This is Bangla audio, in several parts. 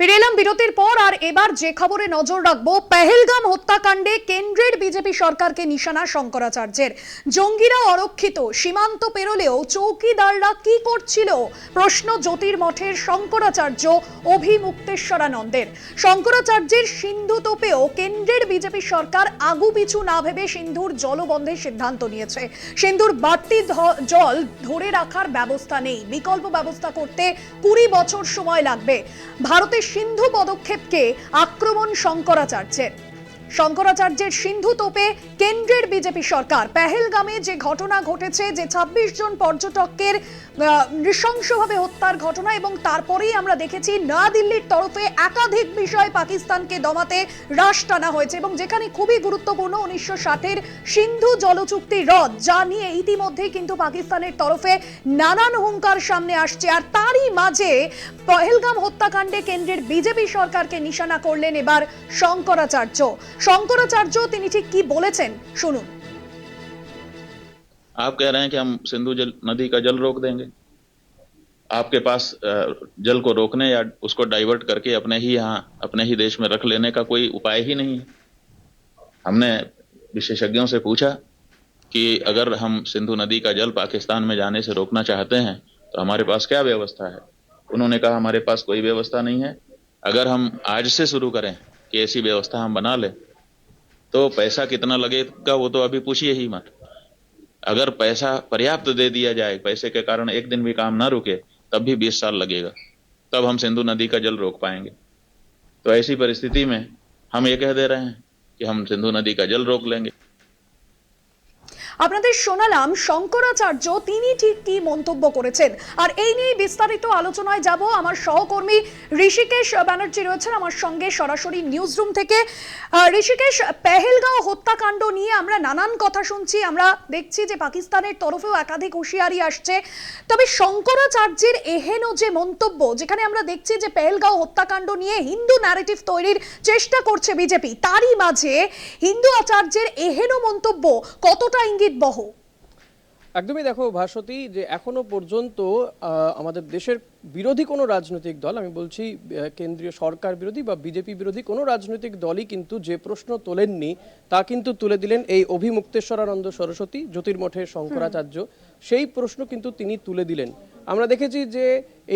ফিরে এলাম বিরতির পর, আর এবার যে খবরে নজর রাখব, পেহেলগাম হত্যাকাণ্ডে কেন্দ্রের বিজেপি সরকারকে নিশানা শঙ্করাচার্যের। জঙ্গিরা অরক্ষিত, সীমান্ত পেরোলেও চৌকিদাররা কি করছিল? প্রশ্ন জ্যোতির্মঠের শঙ্করাচার্য অভিমুক্তেশ্বরানন্দের। শঙ্করাচার্যের সিন্ধু তোপেও কেন্দ্রের বিজেপি সরকার আগু পিছু না ভেবে সিন্ধুর জলবন্ধের সিদ্ধান্ত নিয়েছে। সিন্ধুর বাড়তি জল ধরে রাখার ব্যবস্থা নেই। বিকল্প ব্যবস্থা করতে কুড়ি বছর সময় লাগবে। ভারতের সিন্ধু পদক্ষেপকে আক্রমণ শঙ্করাচার্যের। শঙ্করাচার্যের সিন্ধু তোপে কেন্দ্রের বিজেপি সরকার। পেহেলগামে যে ঘটনা ঘটেছে, যে ২৬ জন পর্যটকের নৃশংসভাবে হত্যার ঘটনা এবং তারপরেই আমরা দেখেছি নয়াদিল্লির তরফে একাধিক বিষয় পাকিস্তানকে দমাতে হ্রাস টানা হয়েছে এবং যেখানে খুবই গুরুত্বপূর্ণ উনিশশো ষাটের সিন্ধু জলচুক্তি রদ যা নিয়ে ইতিমধ্যেই কিন্তু পাকিস্তানের তরফে নানান হুঙ্কার সামনে আসছে। আর তারই মাঝে পহেলগাম হত্যাকাণ্ডে কেন্দ্রের বিজেপি সরকারকে নিশানা করলেন এবার শঙ্করাচার্য। শঙ্করাচার্য তিনি ঠিক কি বলেছেন? শুনুন। आप कह रहे हैं कि हम सिंधु जल, नदी का जल रोक देंगे। आपके पास जल को रोकने या उसको डाइवर्ट करके अपने ही यहाँ, अपने ही देश में रख लेने का कोई उपाय ही नहीं है। हमने विशेषज्ञों से पूछा कि अगर हम सिंधु नदी का जल पाकिस्तान में जाने से रोकना चाहते हैं तो हमारे पास क्या व्यवस्था है? उन्होंने कहा, हमारे पास कोई व्यवस्था नहीं है। अगर हम आज से शुरू करें कि ऐसी व्यवस्था हम बना लें तो पैसा कितना लगेगा वो तो अभी पूछिए ही मत। अगर पैसा पर्याप्त दे दिया जाए, पैसे के कारण एक दिन भी काम ना रुके, तब भी बीस साल लगेगा। तब हम सिंधु नदी का जल रोक पाएँगे। तो ऐसी परिस्थिति में हम ये कह दे रहे हैं कि हम सिंधु नदी का जल रोक लेंगे। আপনাদের শোনালাম শঙ্করাচার্য, তিনি ঠিক কি মন্তব্য করেছেন। আর এই নিয়ে বিস্তারিত আলোচনায় যাব। আমার সহকর্মী ঋষিকেশ ব্যানার্জি রয়েছেন আমার সঙ্গে সরাসরি নিউজ রুম থেকে ঋষিকেশ, পেহেলগাঁও হত্যাকাণ্ড নিয়ে আমরা নানান কথা শুনছি। আমরা দেখছি যে পাকিস্তানের তরফেও একাধিক হুঁশিয়ারি আসছে। তবে শঙ্করাচার্যের এহেন যে মন্তব্য, যেখানে আমরা দেখছি যে পেহেলগাঁও হত্যাকাণ্ড নিয়ে হিন্দু ন্যারেটিভ তৈরির চেষ্টা করছে বিজেপি, তারই মাঝে হিন্দু আচার্যের এহেন মন্তব্য কতটা ইঙ্গিত বহ। একদমই দেখো ভাস্বতী যে এখনও পর্যন্ত আমাদের দেশের বিরোধী কোনো রাজনৈতিক দল আমি বলছি কেন্দ্রীয় সরকার বিরোধী বা বিজেপি বিরোধী কোনো রাজনৈতিক দলই কিন্তু যে প্রশ্ন তোলেননি তা কিন্তু তুলে দিলেন এই অভিমুক্তেশ্বরানন্দ সরস্বতী জ্যোতির্মঠের শঙ্করাচার্য। সেই প্রশ্ন কিন্তু তিনি তুলে দিলেন। আমরা দেখেছি যে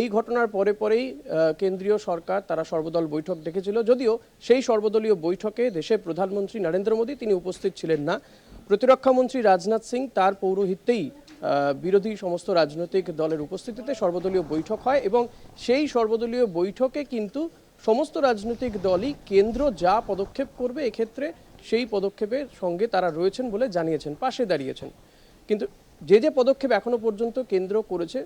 এই ঘটনার পরে পরেই আহ, কেন্দ্রীয় সরকার তারা সর্বদল বৈঠক ডেকেছিল যদিও সেই সর্বদলীয় বৈঠকে দেশের প্রধানমন্ত্রী নরেন্দ্র মোদী তিনি উপস্থিত ছিলেন না। প্রতিরক্ষা মন্ত্রী রাজনাথ সিং তার পৌরোহিত্যেই বিরোধী সমস্ত রাজনৈতিক দলের উপস্থিতিতে সর্বদলীয় বৈঠক হয় এবং সেই সর্বদলীয় বৈঠকে কিন্তু সমস্ত রাজনৈতিক দলই কেন্দ্র যা পদক্ষেপ করবে এক্ষেত্রে সেই পদক্ষেপের সঙ্গে তারা রয়েছেন বলে জানিয়েছেন, পাশে দাঁড়িয়েছেন। কিন্তু যে যে পদক্ষেপ এখনও পর্যন্ত কেন্দ্র করেছে,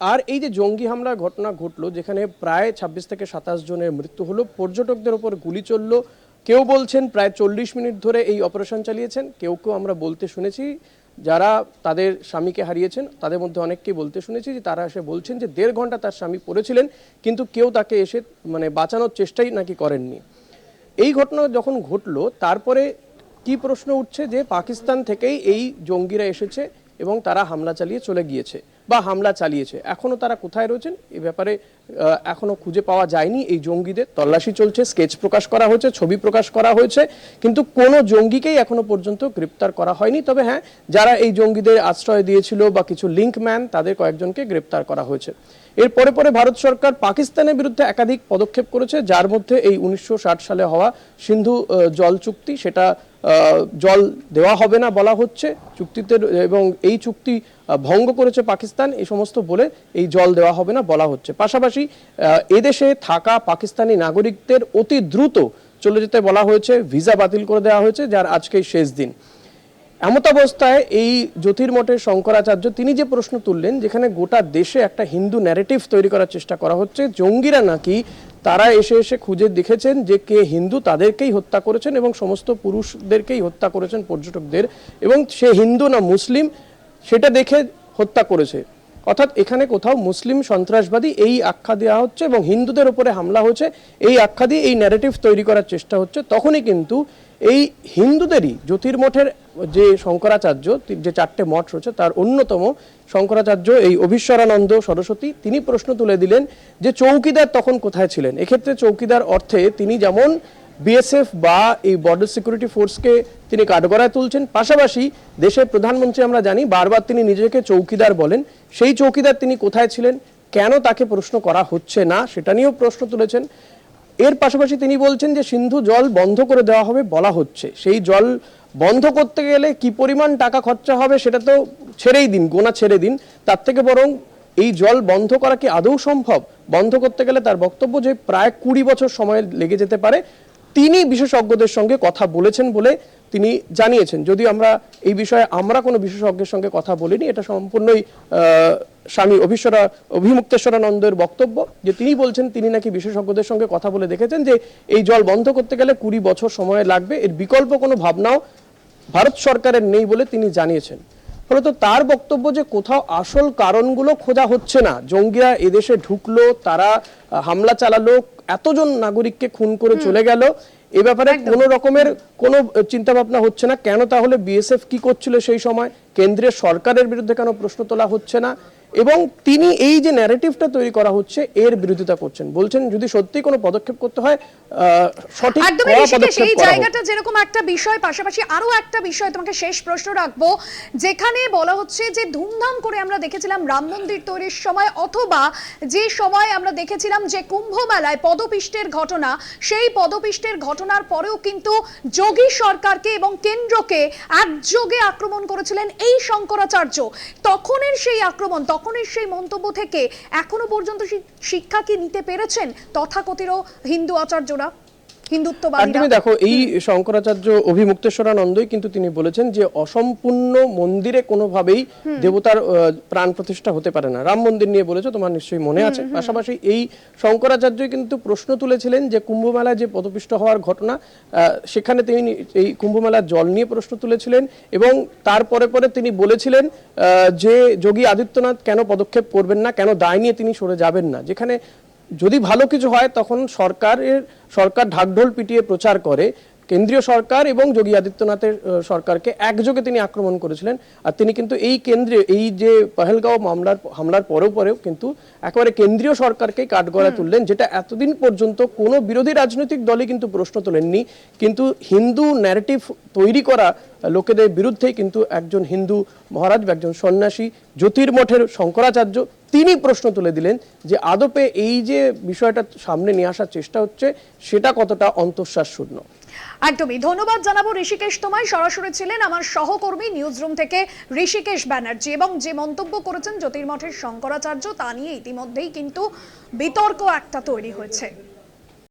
আর এই যে জঙ্গি হামলার ঘটনা ঘটলো, যেখানে প্রায় ছাব্বিশ থেকে সাতাশ জনের মৃত্যু হলো, পর্যটকদের ওপর গুলি চলল কেউ বলছেন প্রায় চল্লিশ মিনিট ধরে এই অপারেশন চালিয়েছেন, কেউ কেউ আমরা বলতে শুনেছি, যারা তাদের স্বামীকে হারিয়েছেন, তাদের মধ্যে অনেককেই বলতে শুনেছি যে তারা এসে বলছেন যে দেড় ঘণ্টা তার স্বামী পড়েছিলেন, কিন্তু কেউ তাকে এসে মানে বাঁচানোর চেষ্টাই নাকি করেননি। এই ঘটনা যখন ঘটলো, তারপরে কি প্রশ্ন উঠছে যে পাকিস্তান থেকেই এই জঙ্গিরা এসেছে এবং তারা হামলা চালিয়ে চলে গিয়েছে বা হামলা চালিয়েছে। এখনও তারা কোথায় রয়েছেন? এ ব্যাপারে এখনও খুঁজে পাওয়া যায়নি। এই জঙ্গিদের তল্লাশি চলছে স্কেচ প্রকাশ করা হয়েছে, ছবি প্রকাশ করা হয়েছে, কিন্তু কোনো জঙ্গিকেই এখনও পর্যন্ত গ্রেপ্তার করা হয়নি। তবে হ্যাঁ যারা এই জঙ্গিদের আশ্রয় দিয়েছিল বা কিছু লিঙ্ক ম্যান তাদের কয়েকজনকে গ্রেপ্তার করা হয়েছে। এর পরে পরে ভারত সরকার পাকিস্তানের বিরুদ্ধে একাধিক পদক্ষেপ করেছে, যার মধ্যে এই উনিশশো ষাট সালে হওয়া সিন্ধু জল চুক্তি, সেটা জল দেওয়া হবে না বলা হচ্ছে, চুক্তিতে এবং এই চুক্তি ভঙ্গ করেছে পাকিস্তান, এই সমস্ত বলে এই জল দেওয়া হবে না বলা হচ্ছে। পাশাপাশি আহ, এদেশে থাকা পাকিস্তানি নাগরিকদের অতি দ্রুত চলে যেতে বলা হয়েছে ভিসা বাতিল করে দেওয়া হয়েছে যার আজকেই শেষ দিন। এমত অবস্থায় এই জ্যোতির্মঠের শঙ্করাচার্য তিনি যে প্রশ্ন তুললেন যেখানে গোটা দেশে একটা হিন্দু ন্যারেটিভ তৈরি করার চেষ্টা করা হচ্ছে জঙ্গিরা নাকি তারা এসে এসে খুঁজে দেখেছেন যে কে হিন্দু তাদেরকেই হত্যা করেছেন এবং সমস্ত পুরুষদেরকেই হত্যা করেছেন পর্যটকদের এবং সে হিন্দু না মুসলিম সেটা দেখে হত্যা করেছে। অর্থাৎ এখানে কোথাও মুসলিম সন্ত্রাসবাদী এই আখ্যা দেওয়া হচ্ছে এবং হিন্দুদের উপরে হামলা হচ্ছে, এই আখ্যা দিয়ে এই ন্যারেটিভ তৈরি করার চেষ্টা হচ্ছে। তখনই কিন্তু এই হিন্দুদেরই জ্যোতির্মঠের যে শঙ্করাচার্য যে চারটে মঠ রয়েছে, তার অন্যতম শঙ্করাচার্য এই অভীশ্বরানন্দ সরস্বতী, তিনি প্রশ্ন তুলে দিলেন যে চৌকিদার তখন কোথায় ছিলেন? এক্ষেত্রে চৌকিদার অর্থে তিনি যেমন বিএসএফ বা এই বর্ডার সিকিউরিটি ফোর্সকে তিনি কাঠগড়ায় তুলছেন। পাশাপাশি দেশের প্রধানমন্ত্রী আমরা জানি, বারবার তিনি নিজেকে চৌকিদার বলেন। সেই চৌকিদার তিনি কোথায় ছিলেন? কেন তাকে প্রশ্ন করা হচ্ছে না? সেটা নিয়েও প্রশ্ন তুলেছেন। এর পাশাপাশি তিনি বলছেন যে, সিন্ধু জল বন্ধ করে দেওয়া হবে বলা হচ্ছে। সেই জল বন্ধ করতে গেলে কি পরিমাণ টাকা খরচা হবে সেটা তো ছেড়েই দিন, গোনা ছেড়ে দিন। তার থেকে বরং এই জল বন্ধ করা কি আদৌ সম্ভব? বন্ধ করতে গেলে তার বক্তব্য যে, প্রায় কুড়ি বছর সময় লেগে যেতে পারে। তিনি বিশেষজ্ঞদের সঙ্গে কথা বলেছেন বলে তিনি জানিয়েছেন। যদিও আমরা এই বিষয়ে আমরা কোনো বিশেষজ্ঞের সঙ্গে কথা বলিনি, এটা সম্পূর্ণই স্বামী অভীশ্বরা, অভিমুক্তেশ্বরানন্দের বক্তব্য যে তিনি বলছেন, তিনি নাকি বিশেষজ্ঞদের সঙ্গে কথা বলে দেখেছেন যে এই জল বন্ধ করতে গেলে কুড়ি বছর সময় লাগবে, এর বিকল্প কোনো ভাবনাও ভারত সরকারের নেই বলে তিনি জানিয়েছেন। ফলত তার বক্তব্য যে কোথাও আসল কারণগুলো খোঁজা হচ্ছে না, জঙ্গিরা এদেশে ঢুকলো, তারা হামলা চালালো এতজন নাগরিককে খুন করে চলে গেল। এ ব্যাপারে কোনো রকমের কোনো চিন্তা ভাবনা হচ্ছে না। কেন তাহলে বিএসএফ কি করছিল সেই সময়? কেন্দ্রীয় সরকারের বিরুদ্ধে কেন প্রশ্ন তোলা হচ্ছে না? এবং তিনি এই যে ন্যারেটিভটা তৈরি করা হচ্ছে এর বিরোধিতা করছেন বলছেন যদি সত্যি কোনো পদক্ষেপ করতে হয় সঠিক হোক। জায়গাটা যেরকম একটা বিষয় পাশাপাশি আরও একটা বিষয় তোমাকে শেষ প্রশ্ন রাখব যেখানে বলা হচ্ছে যে ধুমধাম করে আমরা দেখেছিলাম রাম মন্দির তৈরির সময় অথবা যে সময় আমরা দেখেছিলাম যে কুম্ভ মেলায় পদপিষ্টের ঘটনা সেই পদপিষ্টের ঘটনার পরেও কিন্তু যোগী সরকারকে এবং কেন্দ্রকে একযোগে আক্রমণ করেছিলেন এই শঙ্করাচার্য তখনের সেই আক্রমণ তখনের সেই মন্তব্য থেকে এখনও পর্যন্ত শিক্ষা কি নিতে পেরেছেন তথাকথিত হিন্দু আচার্যরা? হিন্দুত্ববাদীরা একদমই দেখো এই শঙ্করাচার্য অভিমুক্তেশ্বরানন্দই কিন্তু তিনি বলেছেন যে অসম্পূর্ণ মন্দিরে কোনোভাবেই দেবতার প্রাণ প্রতিষ্ঠা হতে পারে না। রাম মন্দির নিয়ে বলেছ তোমার নিশ্চয়ই মনে আছে। পাশাপাশি এই শঙ্করাচার্যই কিন্তু প্রশ্ন তুলেছিলেন যে কুম্ভ মেলায় যে পদপিষ্ট হওয়ার ঘটনা আহ, সেখানে তিনি এই কুম্ভ মেলার জল নিয়ে প্রশ্ন তুলেছিলেন এবং তারপরে পরে তিনি বলেছিলেন যে যোগী আদিত্যনাথ কেন পদক্ষেপ করবেন না কেন দায় নিয়ে তিনি সরে যাবেন না। যেখানে যদি ভালো কিছু হয় তখন সরকারের সরকার ঢাকঢোল পিটিয়ে প্রচার করে। কেন্দ্রীয় সরকার এবং যোগী আদিত্যনাথের সরকারকে একযোগে তিনি আক্রমণ করেছিলেন। আর তিনি কিন্তু এই কেন্দ্রে এই যে পহেলগাঁও মামলার হামলার পরেও পরেও কিন্তু একেবারে কেন্দ্রীয় সরকারকেই কাঠগড়ায় তুললেন যেটা এতদিন পর্যন্ত কোনো বিরোধী রাজনৈতিক দলই কিন্তু প্রশ্ন তোলেননি। কিন্তু হিন্দু ন্যারেটিভ তৈরি করা লোকেদের বিরুদ্ধেই কিন্তু একজন হিন্দু মহারাজ বা একজন সন্ন্যাসী জ্যোতির্মঠের শঙ্করাচার্য তিনি প্রশ্ন তুলে দিলেন যে আদপে এই যে বিষয়টা সামনে নিয়ে আসার চেষ্টা হচ্ছে সেটা কতটা অন্তঃশ্বাস শূন্য একদমই। ধন্যবাদ জানাব ঋষিকেশ তোমায়। সরাসরি ছিলেন আমার সহকর্মী নিউজ রুম থেকে ঋষিকেশ ব্যানার্জি এবং যে মন্তব্য করেছেন জ্যোতির্মঠের শঙ্করাচার্য, তা নিয়ে ইতিমধ্যেই কিন্তু বিতর্ক একটা তৈরি হয়েছে।